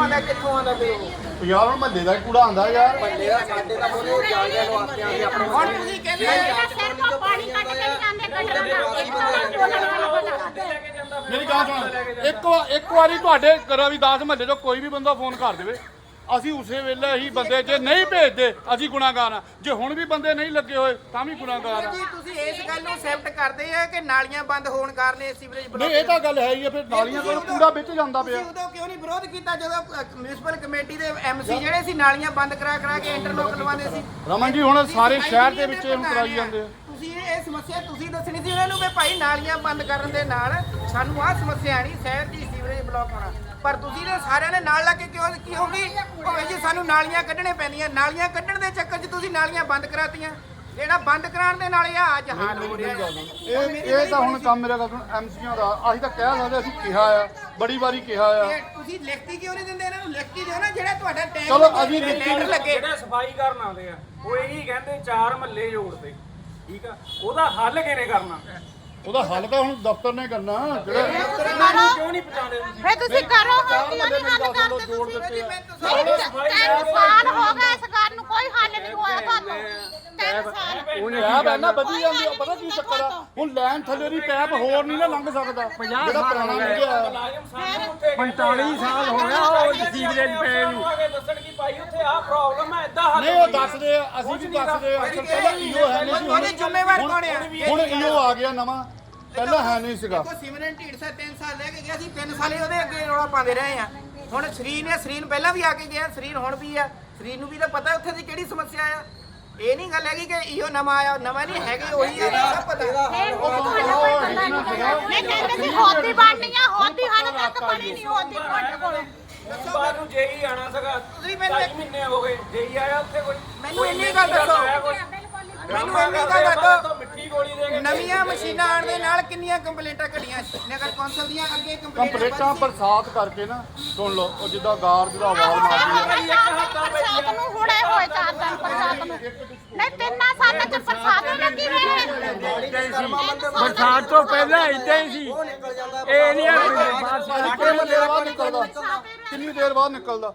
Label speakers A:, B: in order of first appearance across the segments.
A: ਆਉਂਦਾ ਕਿੱਥੋਂ ਆਉਂਦਾ ਤੇ ਉਹ?
B: ਯਾਰ ਹੁਣ ਮਹੱਲੇ ਦਾ ਕੂੜਾ ਆਂਦਾ ਯਾਰ।
A: ਬੰਦੇ ਦਾ ਸਾਡੇ ਦਾ ਮੋਰੇ ਜਾਣਿਆਂ ਨੂੰ ਆਖਿਆ ਆਪਣੇ ਹੁਣ ਤੁਸੀਂ ਕਹਿੰਦੇ
C: ਸਿਰ ਤੋਂ ਪਾਣੀ ਕੱਢ ਕੇ ਜਾਂਦੇ ਕੱਢਣਾ
B: ਮੇਰੀ ਗੱਲ ਸੁਣ ਇੱਕ ਵਾ- ਇੱਕ ਵਾਰੀ ਤੁਹਾਡੇ ਰਵਿਦਾਸ ਮਹੱਲੇ ਤੋਂ ਕੋਈ ਵੀ ਬੰਦਾ ਫੋਨ ਕਰ ਦੇਵੇ। ਅਸੀਂ ਉਸੇ ਵੇਲੇ ਹੀ ਬੰਦੇ ਜੇ ਨਹੀਂ ਭੇਜਦੇ ਅਸੀਂ ਗੁਨਾਹਗਾਰ ਆ ਜੇ ਹੁਣ ਵੀ ਬੰਦੇ ਨਹੀਂ ਲੱਗੇ ਹੋਏ ਤਾਂ ਵੀ ਗੁਨਾਹਗਾਰ ਆ
A: ਜੀ ਤੁਸੀਂ ਇਸ ਗੱਲ ਨੂੰ ਐਕਸੈਪਟ ਕਰਦੇ ਆ ਕਿ ਨਾਲੀਆਂ ਬੰਦ ਹੋਣ ਕਾਰਨ ਇਹ ਸੀਵਰੇਜ ਬਲਾਕ
B: ਨਹੀਂ ਇਹ ਤਾਂ ਗੱਲ ਹੈ ਹੀ ਆ ਫਿਰ ਨਾਲੀਆਂ ਕੋਲ ਕੂੜਾ ਵਿੱਚ ਜਾਂਦਾ ਪਿਆ।
A: ਤੁਸੀਂ ਉਦੋਂ ਕਿਉਂ ਨਹੀਂ ਵਿਰੋਧ ਕੀਤਾ ਜਦੋਂ ਮਿਊਨਿਸਪਲ ਕਮੇਟੀ ਦੇ ਐਮਸੀ ਜਿਹੜੇ ਸੀ ਨਾਲੀਆਂ ਬੰਦ ਕਰਾ ਕਰਾ ਕੇ ਇੰਟਰਲੋਕ ਲਵਾਉਂਦੇ ਸੀ?
B: ਰਮਨ ਜੀ ਹੁਣ ਸਾਰੇ ਸ਼ਹਿਰ ਦੇ ਵਿੱਚ ਇਹਨੂੰ ਕਰਾਈ ਜਾਂਦੇ ਆ।
A: ਤੁਸੀਂ ਇਹ ਇਹ ਸਮੱਸਿਆ ਤੁਸੀਂ ਦੱਸਣੀ ਸੀ ਉਹਨਾਂ ਨੂੰ ਵੀ ਭਾਈ ਨਾਲੀਆਂ ਬੰਦ ਕਰਨ ਦੇ ਨਾਲ ਸਾਨੂੰ ਆਹ ਸਮੱਸਿਆ ਨਹੀਂ ਸ਼ਹਿਰ ਦੀ ਸੀਵਰੇਜ ਬਲਾਕ ਹੋਣਾ। ਪਰ ਤੁਸੀਂ ਨੇ ਸਾਰਿਆਂ ਨੇ ਨਾਲ ਲਾ ਕੇ ਕਿਉਂ ਕੀ ਹੋ ਗਈ ਭਾਵੇਂ ਜੀ ਸਾਨੂੰ ਨਾਲੀਆਂ ਕੱਢਣੇ ਪੈਂਦੀਆਂ ਨਾਲੀਆਂ ਕੱਢਣ ਦੇ ਚੱਕਰ 'ਚ ਤੁਸੀਂ ਨਾਲੀਆਂ ਬੰਦ ਕਰਾਤੀਆਂ। ਜਿਹੜਾ ਬੰਦ ਕਰਾਉਣ ਦੇ ਨਾਲ ਇਹ ਅੱਜ ਹਾਲ ਹੋ ਰਿਹਾ ਹੈ।
B: ਇਹ ਇਹ ਤਾਂ ਹੁਣ ਕੰਮ ਮੇਰਾ ਗੱਲ ਐਮਸੀਆਂ ਦਾ। ਅਸੀਂ ਤਾਂ ਕਹਿ ਸਕਦੇ ਅਸੀਂ ਕਿਹਾ ਆ ਬੜੀ ਵਾਰੀ ਕਿਹਾ ਆ।
A: ਇਹ ਤੁਸੀਂ ਲਿਖਤੀ ਕਿਉਂ ਨਹੀਂ ਦਿੰਦੇ ਇਹਨਾਂ ਨੂੰ? ਲਿਖਤੀ ਦਿਓ ਨਾ ਜਿਹੜਾ ਤੁਹਾਡਾ ਟੈਗ
B: ਚਲੋ ਅਸੀਂ ਲਿਖਤੀ
A: ਲੱਗੇ।
D: ਜਿਹੜੇ ਸਫ਼ਾਈ ਕਰਨ ਆਉਂਦੇ ਆ ਉਹ ਇਹੀ ਕਹਿੰਦੇ ਚਾਰ ਮਹੱਲੇ ਜੋੜਦੇ ਠੀਕ ਆ? ਉਹਦਾ ਹੱਲ ਕਿਹਨੇ ਕਰਨਾ?
B: ਉਹਦਾ ਹੱਲ ਤਾਂ ਹੁਣ ਦਫ਼ਤਰ ਨੇ ਕਰਨਾ ਜਿਹੜਾ
D: ਕਿਉਂ ਨਹੀਂ ਪਹੁੰਚਾਉਂਦੇ ਤੁਸੀਂ?
C: ਫੇ ਤੁਸੀਂ ਕਰੋ
B: ਚਾਰ
C: ਹਾਂ ਕਿਉਂ
B: ਬੰਦੇ
C: ਨਹੀਂ ਹੱਲ ਕਰਦੇ ਤੁਸੀਂ?
B: ਆ।
C: ਤਿੰਨ ਸਾਲ ਹੋ ਗਏ ਇਸ ਗੱਲ ਨੂੰ ਕੋਈ ਹੱਲ ਨਹੀਂ ਹੋਇਆ ਤੁਹਾਨੂੰ। ਤਿੰਨ ਸਾਲ।
B: ਪੈਪ ਹੈ ਨਾ ਵਧੀ ਜਾਂਦੀ ਆ ਪਤਾ ਕੀ ਚੱਕਰ ਆ? ਹੁਣ ਲਾਈਨ ਥੱਲੇ ਦੀ ਪੈਪ ਹੋਰ ਨਹੀਂ ਨਾ ਲੰਘ ਸਕਦਾ। ਜਿਹੜਾ ਪੁਰਾਣਾ ਲੱਗਿਆ ਆ।
D: ਮੁਲਾਜ਼ਮ ਸਾਨੂੰ ਉੱਥੇ
E: 45 ਸਾਲ ਹੋ ਗਿਆ ਉਹ ਸੀਵਰੇਜ ਪਏ ਨੂੰ
D: ਆ ਕੇ ਦੱਸਣ ਕਿ ਭਾਈ ਉੱਥੇ ਆਹ ਪ੍ਰੋਬਲਮ ਹੈ ਇਦਾਂ ਹੱਲ
B: ਨਹੀਂ ਉਹ ਦੱਸਦੇ ਆ ਅਸੀਂ ਵੀ ਦੱਸਦੇ ਆ ਅਸਲ ਪਹਿਲਾਂ ਈਓ ਹੈ ਨਹੀਂ ਸੀ ਹੁਣ-
A: ਕੌਣ ਆ?
B: ਹੁਣ ਈਓ ਆ। ਗਿਆ ਨਵਾਂ। ਪਹਿਲਾਂ ਹੈ ਨਹੀਂ ਸੀਗਾ।
A: ਦੇਖੋ ਸਿਮਰਨ ਢੀਂਡਸਾ 3 ਸਾਲ ਲੈ ਕੇ ਗਿਆ ਸੀ 3 ਸਾਲੇ ਉਹਦੇ ਅੱਗੇ ਰੌਲਾ ਪਾਉਂਦੇ ਰਹੇ ਆ। ਹੁਣ ਸਰੀਨ ਹੈ ਸਰੀਨ ਪਹਿਲਾਂ ਵੀ ਆ ਕੇ ਗਿਆ ਸਰੀਨ ਹੁਣ ਵੀ ਆ। ਸਰੀਨ ਨੂੰ ਵੀ ਤਾਂ ਪਤਾ ਉੱਥੇ ਦੀ ਕਿਹੜੀ ਸਮੱਸਿਆ ਆ। ਇਹ ਨਹੀਂ ਗੱਲ ਹੈਗੀ ਕਿ ਇਹੋ ਨਵਾਂ ਆਇਆ ਨਵਾਂ ਨਹੀਂ ਹੈਗੇ ਉਹੀ ਆ ਸਭ ਪਤਾ।
C: ਇਹ ਨਹੀਂ ਮੈਂ ਕਹਿੰਦੇ ਸੀ ਹੋਦੀ ਬਣਨੀ ਆ ਹੋਦੀ ਹਾਲ ਤੱਕ ਬਣੀ ਨਹੀਂ ਹੋਦੀ ਤੁਹਾਡੇ ਕੋਲ।
D: ਬਾਅਦ ਨੂੰ ਜੇਈ ਆਣਾ ਸੀਗਾ।
A: ਤੁਸੀਂ ਮੈਨੂੰ
D: ਢਾਈ ਮਹੀਨੇ ਹੋ ਗਏ ਜੇਈ ਆਇਆ ਉੱਥੇ ਕੋਈ।
A: ਮੈਨੂੰ ਇੰਨੀ ਗੱਲ ਦੱਸੋ। ਮੈਨੂੰ ਇੰਨੀ ਗੱਲ ਦੱਸੋ
D: ਮਿੱਠੀ ਗੋਲੀ ਦੇ ਕੇ
A: ਨਵੀਆਂ ਮਸ਼ੀਨਾਂ ਆਉਣ ਦੇ ਨਾਲ ਕਿੰਨੀਆਂ ਕੰਪਲੇਂਟਾਂ ਘਟੀਆਂ? ਨਗਰ ਕੌਂਸਲ ਦੀਆਂ ਅੱਗੇ
B: ਕੰਪਲੀਟਾਂ ਬਰਸਾਤ ਕਰਕੇ ਨਾ ਸੁਣ ਲਓ ਉਹ ਜਿੱਦਾਂ ਗਾਰ ਜਿਹੜਾ ਆਵਾਜ਼ ਮਾਰਦੀ ਆ
C: ਬਰਸਾਤ ਨੂੰ ਹੁਣੇ ਹੋਏ ਚਾਰ ਦਿਨ ਬਰਸਾਤ ਨੂੰ? ਨਹੀਂ ਤਿੰਨਾਂ ਸਾਲਾਂ ਚ ਬਰਸਾਤ ਹੀ ਲੱਗੀ ਰਹੇ
E: ਬਰਸਾਤ ਤੋਂ ਪਹਿਲਾਂ ਇਦਾਂ ਹੀ ਸੀ। ਇਹ ਨਹੀਂ
B: ਕਿੰਨੀ ਦੇਰ ਬਾਅਦ ਨਿਕਲਦਾ? ਕਿੰਨੀ ਦੇਰ ਬਾਅਦ ਨਿਕਲਦਾ?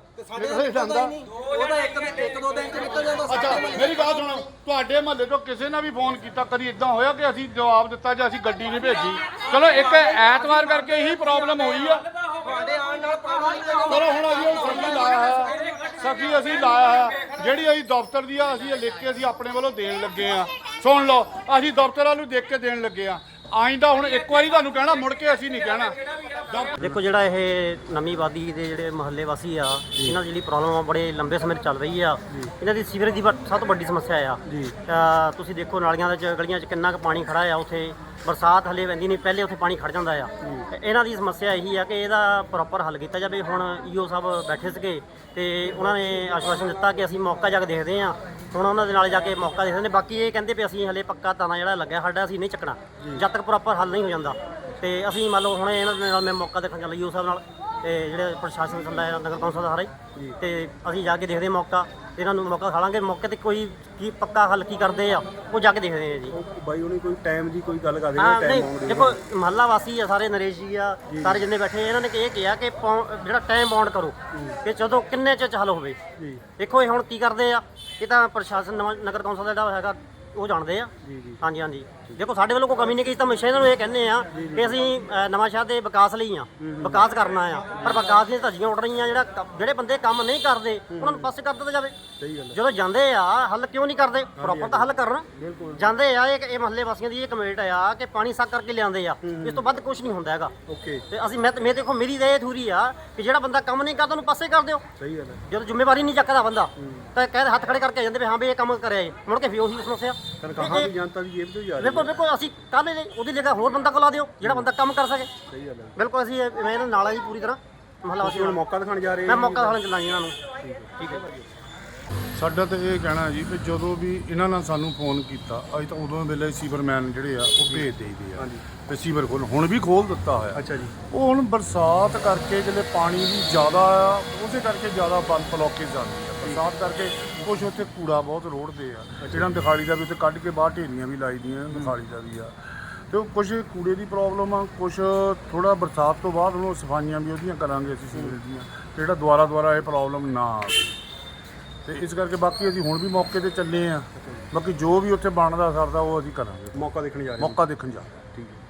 B: ਜਾਂਦਾ
A: ਉਹਦਾ ਇੱਕ ਇੱਕ ਦੋ ਦਿਨ ਚ ਨਿਕਲ ਜਾਂਦਾ
B: ਅੱਛਾ ਮੇਰੀ ਗੱਲ ਸੁਣੋ। ਤੁਹਾਡੇ ਮਹੱਲੇ ਤੋਂ ਕਿਸੇ ਨੇ ਵੀ ਫੋਨ ਕੀਤਾ? ਕਦੀ ਇਦਾਂ ਹੋਇਆ ਕਿ ਅਸੀਂ ਜਵਾਬ ਦਿੱਤਾ ਜਾਂ ਅਸੀਂ ਗੱਡੀ ਨਹੀਂ ਭੇਜੀ? ਚਲੋ ਇੱਕ ਐਤਵਾਰ ਕਰਕੇ ਹੀ ਪ੍ਰੋਬਲਮ ਹੋਈ ਆ।
A: ਤੁਹਾਡੇ ਆਉਣ ਨਾਲ ਪਾਣੀ
B: ਚਲੋ ਸਖੀ ਅਸੀਂ ਲਾਇਆ ਹੈ ਜਿਹੜੀ ਅਸੀਂ ਦਫ਼ਤਰ ਦੀ ਆ, ਅਸੀਂ ਇਹ ਲਿਖ ਕੇ ਅਸੀਂ ਆਪਣੇ ਵੱਲੋਂ ਦੇਣ ਲੱਗੇ ਆ। ਸੁਣ ਲਓ, ਅਸੀਂ ਦਫ਼ਤਰ ਵਾਲ ਨੂੰ ਦੇਖ ਕੇ ਦੇਣ ਲੱਗੇ ਆ। ਆਇੰਦਾ ਹੁਣ ਇੱਕ ਵਾਰੀ ਤੁਹਾਨੂੰ ਕਹਿਣਾ, ਮੁੜ ਕੇ ਅਸੀਂ ਨਹੀਂ ਕਹਿਣਾ।
F: ਦੇਖੋ ਜਿਹੜਾ ਇਹ ਨਵੀਂ ਆਬਾਦੀ ਦੇ ਜਿਹੜੇ ਮਹੱਲੇ ਵਾਸੀ ਆ ਇਹਨਾਂ ਦੀ ਜਿਹੜੀ ਪ੍ਰੋਬਲਮ ਆ ਬੜੇ ਲੰਬੇ ਸਮੇਂ ਤੋਂ ਚੱਲ ਰਹੀ ਆ। ਇਹਨਾਂ ਦੀ ਸੀਵਰੇਜ ਦੀ ਵੱਡ- ਸਭ ਤੋਂ ਵੱਡੀ ਸਮੱਸਿਆ ਆ। ਤਾਂ ਤੁਸੀਂ ਦੇਖੋ ਨਾਲੀਆਂ ਦੇ ਚ ਗਲੀਆਂ 'ਚ ਕਿੰਨਾ ਕੁ ਪਾਣੀ ਖੜਾ ਆ ਉੱਥੇ। ਬਰਸਾਤ ਹਲੇ ਪੈਂਦੀ ਨਹੀਂ ਪਹਿਲੇ ਉੱਥੇ ਪਾਣੀ ਖੜ ਜਾਂਦਾ ਆ। ਤੇ ਇਹਨਾਂ ਦੀ ਸਮੱਸਿਆ ਇਹੀ ਆ ਕਿ ਇਹਦਾ ਪ੍ਰੋਪਰ ਹੱਲ ਕੀਤਾ ਜਾਵੇ। ਹੁਣ ਈਓ ਸਾਹਿਬ ਬੈਠੇ ਸੀਗੇ ਤੇ ਉਹਨਾਂ ਨੇ ਆਸ਼ਵਾਸਨ ਦਿੱਤਾ ਕਿ ਅਸੀਂ ਮੌਕਾ ਜਾ ਕੇ ਦੇਖਦੇ ਆ। ਹੁਣ ਉਹਨਾਂ ਦੇ ਨਾਲ ਜਾ ਕੇ ਮੌਕਾ ਦੇਖਦੇ ਨੇ। ਬਾਕੀ ਇਹ ਕਹਿੰਦੇ ਵੀ ਅਸੀਂ ਹਲੇ ਪੱਕਾ ਤਾਣਾ ਜਿਹੜਾ ਲੱਗਿਆ ਸਾਡਾ ਅਸੀਂ ਨਹੀਂ ਚੱਕਣਾ। ਜਦ ਤੱਕ ਪ੍ਰੋਪਰ ਹੱਲ ਨਹੀਂ ਹੋ ਜਾਂਦਾ। ਤੇ ਅਸੀਂ ਮੰਨ ਲਓ ਹੁਣ ਇਹਨਾਂ ਦੇ ਨਾਲ ਮੈਂ ਮੌਕਾ ਦੇਖਣ ਚੱਲ ਸਾਹਿਬ ਨਾਲ ਤੇ ਜਿਹੜੇ ਪ੍ਰਸ਼ਾਸਨ ਸੰਦਾ ਹੈ ਨਗਰ ਕੌਂਸਲ ਦਾ ਸਾਰਾ ਤੇ ਅਸੀਂ ਜਾ ਕੇ ਦੇਖਦੇ ਹਾਂ ਮੌਕਾ ਇਹਨਾਂ ਨੂੰ ਮੌਕਾ ਖਾਲਾਂਗੇ। ਮੌਕੇ ਤੇ ਕੋਈ ਕੀ ਪੱਕਾ ਹੱਲ ਕੀ ਕਰਦੇ ਆ ਉਹ ਜਾ ਕੇ ਦੇਖਦੇ ਆ ਜੀ।
G: ਬਾਈ ਉਹਨੇ ਕੋਈ ਟਾਈਮ ਦੀ ਕੋਈ ਗੱਲ ਕਰਦੇ
F: ਹਾਂ
G: ਨੇ
F: ਨਹੀਂ
G: ਟਾਈਮ
F: ਦੇਖੋ ਮਹੱਲਾ ਵਾਸੀ ਆ ਸਾਰੇ ਨਰੇਸ਼ ਜੀ ਆ ਸਾਰੇ ਜਿੰਨੇ ਬੈਠੇ ਇਹਨਾਂ ਨੇ ਇਹ ਕਿਹਾ ਕਿ ਪੌ- ਜਿਹੜਾ ਟਾਈਮ ਬਾਉਂਡ ਕਰੋ ਕਿ ਜਦੋਂ ਕਿੰਨੇ ਚ ਹੱਲ ਹੋਵੇ। ਦੇਖੋ ਇਹ ਹੁਣ ਕੀ ਕਰਦੇ ਆ ਇਹ ਤਾਂ ਪ੍ਰਸ਼ਾਸਨ ਨਵਾਂ- ਨਗਰ ਕੌਂਸਲ ਦਾ ਜਿਹੜਾ ਹੈਗਾ ਉਹ ਜਾਣਦੇ ਆ। ਹਾਂਜੀ ਹਾਂਜੀ। ਦੇਖੋ ਸਾਡੇ ਵੱਲੋਂ ਕੋਈ ਕਮੀ ਨਹੀਂ ਕੀਤੀ ਤਾਂ ਹਮੇਸ਼ਾ ਇਹਨਾਂ ਨੂੰ ਇਹ ਕਹਿੰਦੇ ਆ ਕਿ ਅਸੀਂ ਅ, ਨਵਾਂ ਸ਼ਹਿਰ ਦੇ ਵਿਕਾਸ ਲਈ ਆ। ਵਿਕਾਸ ਕਰਨਾ ਆ। ਪਰ ਵਿਕਾਸ ਦੀਆਂ ਧੱਜੀਆਂ ਉੱਡ ਰਹੀਆਂ ਜਿਹੜਾ ਕ- ਜਿਹੜੇ ਬੰਦੇ ਕੰਮ ਨਹੀਂ ਕਰਦੇ ਉਹਨਾਂ ਨੂੰ ਪਾਸੇ ਕਰ ਦਿੱਤਾ ਜਾਵੇ। ਜਦੋਂ ਜਾਂਦੇ ਆ ਹੱਲ ਕਿਉਂ ਨਹੀਂ ਕਰਦੇ? ਪ੍ਰੋਪਰ ਤਾਂ ਹੱਲ ਕਰਨ। ਜਾਂਦੇ ਆ ਇਹ ਇਹ ਮਹੱਲੇ ਵਾਸੀਆਂ ਦੀ ਇਹ ਕਮੇਟ ਆ ਕਿ ਪਾਣੀ ਸੱਕ ਕਰਕੇ ਲਿਆਉਂਦੇ ਆ। ਇਸ ਤੋਂ ਵੱਧ ਕੁਝ ਨਹੀਂ ਹੁੰਦਾ ਹੈਗਾ।
G: ਓਕੇ।
F: ਤੇ ਅਸੀਂ ਮੈਂ ਮੈਂ ਦੇਖੋ ਮੇਰੀ ਤਾਂ ਇਹ ਥੂਰੀ ਆ ਕਿ ਜਿਹੜਾ ਬੰਦਾ ਕੰਮ ਨਹੀਂ ਕਰਦਾ ਉਹਨੂੰ ਪਾਸੇ ਕਰ ਦਿਓ।
G: ਸਹੀ ਗੱਲ ਹੈ
F: ਜਦੋਂ ਜ਼ਿੰਮੇਵਾਰੀ ਨਹੀਂ ਚੱਕਦਾ ਬੰਦਾ ਤਾਂ ਕਹਿੰਦੇ ਹੱਥ ਖੜੇ ਕਰਕੇ ਆ ਜਾਂਦੇ ਵੀ ਹਾਂ ਵੀ ਇਹ ਕੰਮ ਕਰਿਆ ਏ। ਮੁੜ ਕੇ ਫਿਰ ਉਹੀ ਸਮੱਸਿਆ।
G: ਤਨਖਾਹਾਂ ਵੀ ਜਨਤਾ ਦੀ ਜੇਬ ਤੋਂ ਹੀ ਆ ਰਹੀ
F: ਬਿਲਕੁਲ ਬਿਲਕੁਲ ਅਸੀਂ ਕੱਲ੍ਹ ਦੇ ਉਹਦੀ ਜਗ੍ਹਾ ਹੋਰ ਬੰਦਾ ਕੋਲ ਲਾ ਦਿਓ ਜਿਹੜਾ ਬੰਦਾ ਕੰਮ ਕਰ ਸਕੇ।
G: ਸਹੀ ਗੱਲ ਹੈ।
F: ਬਿਲਕੁਲ ਅਸੀਂ ਇਹ- ਮੈਂ ਇਹਨਾਂ ਨਾਲ ਆ ਜੀ ਪੂਰੀ ਤਰ੍ਹਾਂ। ਮਹੱਲਾ ਵਾਸੀਆਂ
G: ਹੁਣ
F: ਨਾਲ।
G: ਮੌਕਾ ਦਿਖਾਣ ਜਾ ਰਹੇ
F: ਮੈਂ ਮੌਕਾ ਖਾਣ ਚਲਾਈ ਇਹਨਾਂ ਨੂੰ। ਠੀਕ ਹੈ।
B: ਸਾਡਾ ਤਾਂ ਇਹ ਕਹਿਣਾ ਜੀ ਕਿ ਜਦੋਂ ਵੀ ਇਹਨਾਂ ਨਾਲ ਸਾਨੂੰ ਫੋਨ ਕੀਤਾ ਅਸੀਂ ਤਾਂ ਉਦੋਂ ਵੇਲੇ ਸੀਵਰਮੈਨ ਜਿਹੜੇ ਆ ਉਹ ਭੇਜ ਦੇਈਦੇ ਆ। ਤੇ ਸੀਵਰ ਖੋਲ ਹੁਣ ਵੀ ਖੋਲ ਦਿੱਤਾ ਹੋਇਆ।
G: ਅੱਛਾ ਜੀ।
B: ਉਹ ਹੁਣ ਬਰਸਾਤ ਕਰਕੇ ਜਿਹੜੇ ਪਾਣੀ ਵੀ ਜ਼ਿਆਦਾ ਆ ਉਸੇ ਕਰਕੇ ਜ਼ਿਆਦਾ ਬੰਦ ਬਲੋਕੇਜ ਆਉਂਦੀ ਆ ਬਰਸਾਤ ਕਰਕੇ ਕੁਛ ਉੱਥੇ ਕੂੜਾ ਬਹੁਤ ਰੋੜਦੇ ਆ। ਜਿਹੜਾ ਦਿਖਾੜੀ ਦਾ ਵੀ ਉੱਥੇ ਕੱਢ ਕੇ ਬਾਹਰ ਢੇਰੀਆਂ ਵੀ ਲਾਈ ਦੀਆਂ ਦਿਖਾੜੀ ਦਾ ਵੀ ਆ। ਤੇ ਉਹ ਕੁਝ ਕੂੜੇ ਦੀ ਪ੍ਰੋਬਲਮ ਆ ਕੁਝ ਥੋੜਾ ਬਰਸਾਤ ਤੋਂ ਬਾਅਦ ਉਹਨੂੰ ਸਫਾਈਆਂ ਵੀ ਉਹਦੀਆਂ ਕਰਾਂਗੇ ਅਸੀਂ ਸੀਵਰੇਜ ਦੀਆਂ ਜਿਹੜਾ ਦੁਆਰਾ ਦੁਆਰਾ ਇਹ ਪ੍ਰੋਬਲਮ ਨਾ ਆਵੇ। ਤੇ ਇਸ ਕਰਕੇ ਬਾਕੀ ਅਸੀਂ ਹੁਣ ਵੀ ਮੌਕੇ ਤੇ ਚੱਲੇ ਆ। ਬਾਕੀ ਜੋ ਵੀ ਉੱਥੇ ਬਣਦਾ ਸਰਦਾ ਉਹ ਅਸੀਂ ਕਰਾਂਗੇ।
G: ਮੌਕਾ ਦੇਖਣ ਜਾ ਰਹੇ ਹੋ।
B: ਮੌਕਾ ਦੇਖਣ ਜਾ ਰਹੇ ਹਾਂ।
G: ਠੀਕ ਹੈ।